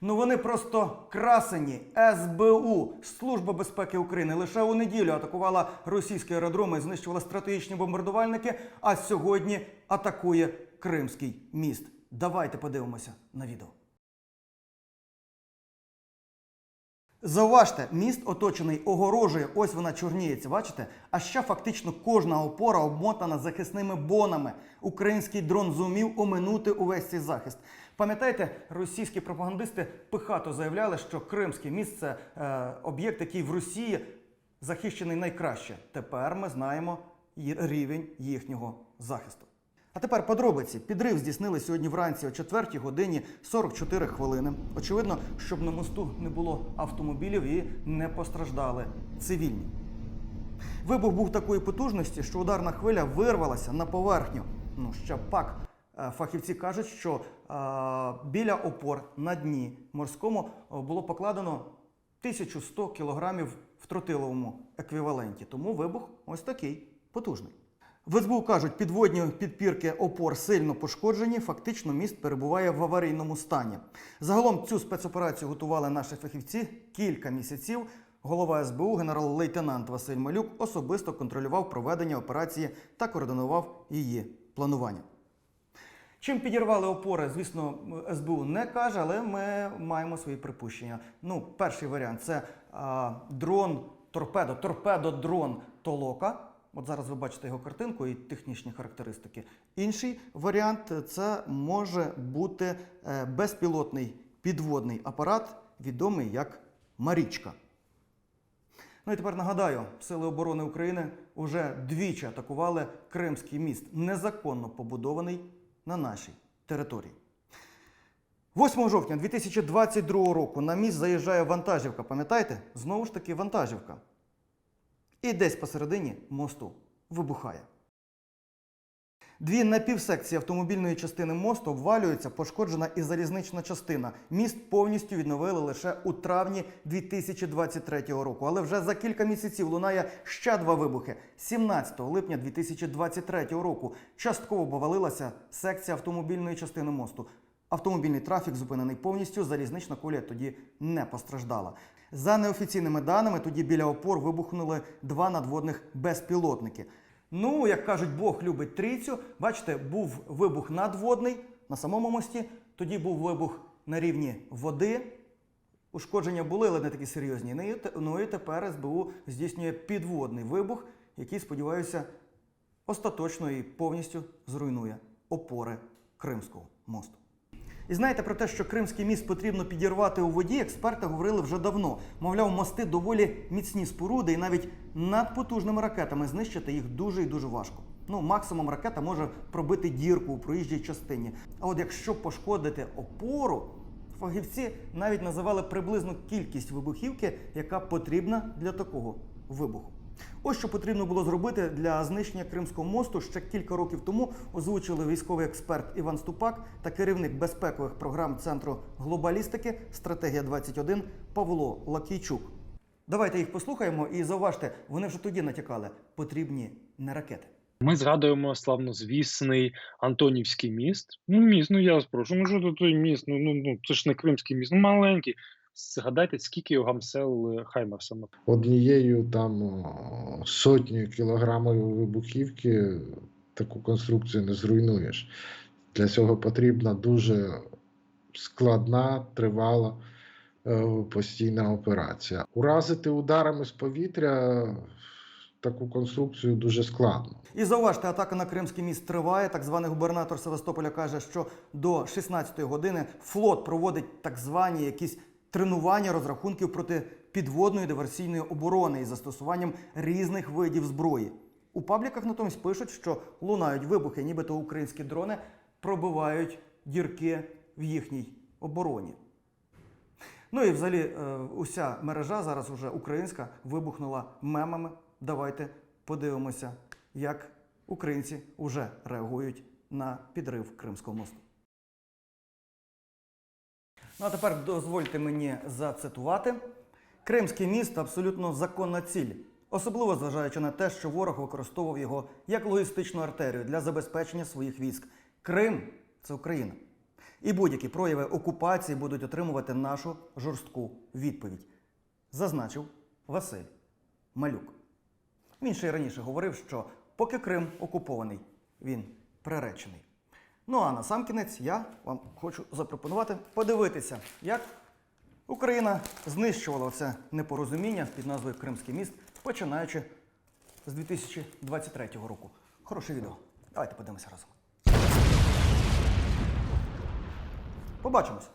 Ну вони просто красені. СБУ, Служба безпеки України, лише у неділю атакувала російські аеродроми, знищувала стратегічні бомбардувальники. А сьогодні атакує Кримський міст. Давайте подивимося на відео. Зауважте, міст оточений огорожею, ось вона чорніється, бачите? А ще фактично кожна опора обмотана захисними бонами. Український дрон зумів оминути увесь цей захист. Пам'ятаєте, російські пропагандисти пихато заявляли, що Кримський міст це е, об'єкт, який в Росії захищений найкраще. Тепер ми знаємо рівень їхнього захисту. А тепер подробиці. Підрив здійснили сьогодні вранці о 4 годині 44 хвилини. Очевидно, щоб на мосту не було автомобілів і не постраждали цивільні. Вибух був такої потужності, що ударна хвиля вирвалася на поверхню. Ну, ще пак. Е, Фахівці кажуть, що е, біля опор на дні морському е, було покладено 1100 кілограмів в тротиловому еквіваленті. Тому вибух ось такий потужний. В СБУ кажуть, підводні підпірки опор сильно пошкоджені. Фактично, міст перебуває в аварійному стані. Загалом цю спецоперацію готували наші фахівці кілька місяців. Голова СБУ, генерал-лейтенант Василь Малюк, особисто контролював проведення операції та координував її планування. Чим підірвали опори, звісно, СБУ не каже, але ми маємо свої припущення. Ну, перший варіант це а, дрон торпедо, торпедо-дрон Толока. От зараз ви бачите його картинку і технічні характеристики. Інший варіант це може бути е, безпілотний підводний апарат, відомий як Марічка. Ну і тепер нагадаю, Сили оборони України вже двічі атакували Кримський міст, незаконно побудований на нашій території. 8 жовтня 2022 року на міст заїжджає вантажівка. Пам'ятаєте? Знову ж таки вантажівка. І десь посередині мосту вибухає. Дві напівсекції автомобільної частини мосту обвалюються, пошкоджена і залізнична частина. Міст повністю відновили лише у травні 2023 року. Але вже за кілька місяців лунає ще два вибухи. 17 липня 2023 року частково повалилася секція автомобільної частини мосту. Автомобільний трафік зупинений повністю, залізнична колія тоді не постраждала. За неофіційними даними, тоді біля опор вибухнули два надводних безпілотники. Ну, як кажуть, Бог любить трійцю. Бачите, був вибух надводний на самому мості, тоді був вибух на рівні води. Ушкодження були, але не такі серйозні. Ну і Ну тепер СБУ здійснює підводний вибух, який, сподіваюся, остаточно і повністю зруйнує опори Кримського мосту. І знаєте про те, що Кримський міст потрібно підірвати у воді, експерти говорили вже давно. Мовляв, мости доволі міцні споруди, і навіть над потужними ракетами знищити їх дуже і дуже важко. Ну, максимум ракета може пробити дірку у проїжджій частині. А от якщо пошкодити опору, фахівці навіть називали приблизну кількість вибухівки, яка потрібна для такого вибуху. Ось що потрібно було зробити для знищення Кримського мосту ще кілька років тому озвучили військовий експерт Іван Ступак та керівник безпекових програм Центру глобалістики Стратегія 21 Павло Лакійчук. Давайте їх послухаємо і зауважте, вони вже тоді натякали. Потрібні не ракети. Ми згадуємо славнозвісний Антонівський міст. Ну, міст, ну я спрошу, ну що тут той міст? Ну, ну, ну це ж не Кримський міст, ну маленький. Згадайте, скільки його гамсели Хаймерсами. однією там сотнею кілограмів вибухівки таку конструкцію не зруйнуєш. Для цього потрібна дуже складна, тривала е, постійна операція. Уразити ударами з повітря таку конструкцію дуже складно. І зауважте, атака на Кримський міст триває. Так званий губернатор Севастополя каже, що до 16-ї години флот проводить так звані якісь тренування розрахунків проти підводної диверсійної оборони із застосуванням різних видів зброї. У пабліках натомість пишуть, що лунають вибухи, нібито українські дрони пробивають дірки в їхній обороні. Ну і взагалі е, уся мережа зараз уже українська вибухнула мемами. Давайте подивимося, як українці вже реагують на підрив Кримського мосту. Ну а тепер дозвольте мені зацитувати. Кримський міст абсолютно законна ціль, особливо зважаючи на те, що ворог використовував його як логістичну артерію для забезпечення своїх військ. Крим це Україна. І будь-які прояви окупації будуть отримувати нашу жорстку відповідь, зазначив Василь Малюк. Він ще й раніше говорив, що поки Крим окупований, він приречений. Ну а на сам кінець я вам хочу запропонувати подивитися, як Україна знищувала все непорозуміння під назвою Кримський міст, починаючи з 2023 року. Хороше відео. Давайте подивимося разом. Побачимось.